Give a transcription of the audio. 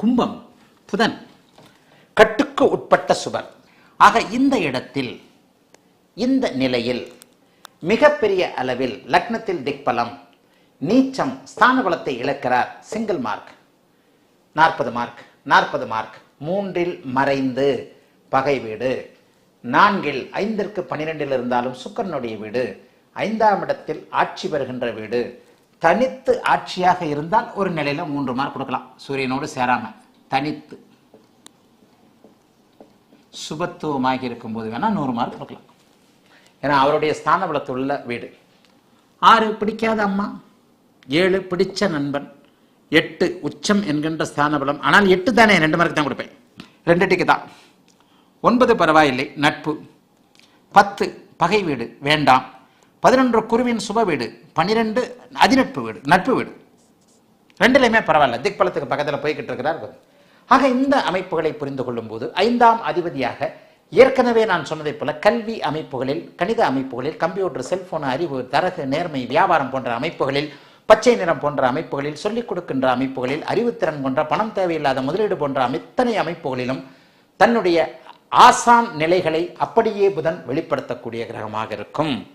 கும்பம் புதன். கட்டுக்கு உட்பட்ட சுபர் ஆக இந்த இடத்தில் இந்த நிலையில் மிகப்பெரிய அளவில் லக்னத்தில் திக்பலம் நீச்சம் ஸ்தான பலத்தை இழக்கிறார் சிங்கிள் மார்க். நாற்பது மார்க் நாற்பது மார்க். மூன்றில் மறைந்து பகை வீடு. நான்கில் ஐந்திற்கு பன்னிரெண்டில் இருந்தாலும் சுக்கரனுடைய வீடு. ஐந்தாம் இடத்தில் ஆட்சி பெறுகின்ற வீடு. தனித்து ஆட்சியாக இருந்தால் ஒரு நிலையில மூன்று மார்க் கொடுக்கலாம். சூரியனோடு சேராம. தனித்து. சுபத்துவமாக இருக்கும்போது வேணா நூறு மார்க் கொடுக்கலாம். ஏன்னா அவருடைய ஸ்தான பலத்தில் உள்ள வீடு. ஆறு பிடிக்காத அம்மா. ஏழு பிடிச்ச நண்பன். எட்டு உச்சம் என்கின்ற ஸ்தான பலம் ஆனால் எட்டு தானே ரெண்டு மார்க் தான் கொடுப்பேன். ரெண்டு டிக்கு தான் ஒன்பது பரவாயில்லை நட்பு. பத்து பகை வீடு வேண்டாம். பதினொன்று குருவின் சுப வீடு பன்னிரெண்டு அதிநட்பு வீடு நட்பு வீடு. ரெண்டுலையுமே பரவாயில்ல. திக்பலத்துக்கு பக்கத்தில் போய்கிட்டு இருக்கிறார் ஆக இந்த அமைப்புகளை புரிந்து கொள்ளும்போது ஐந்தாம் அதிபதியாக ஏற்கனவே நான் சொன்னதைப் போல கல்வி அமைப்புகளில் கணித அமைப்புகளில் கம்ப்யூட்டர் செல்போன் அறிவு தரகு நேர்மை வியாபாரம் போன்ற அமைப்புகளில் பச்சை நிறம் போன்ற அமைப்புகளில் சொல்லிக் கொடுக்கின்ற அமைப்புகளில் அறிவுத்திறன் போன்ற பணம் தேவையில்லாத முதலீடு போன்ற அத்தனை அமைப்புகளிலும் தன்னுடைய ஆசான் நிலைகளை அப்படியே புதன் வெளிப்படுத்தக்கூடிய கிரகமாக இருக்கும்.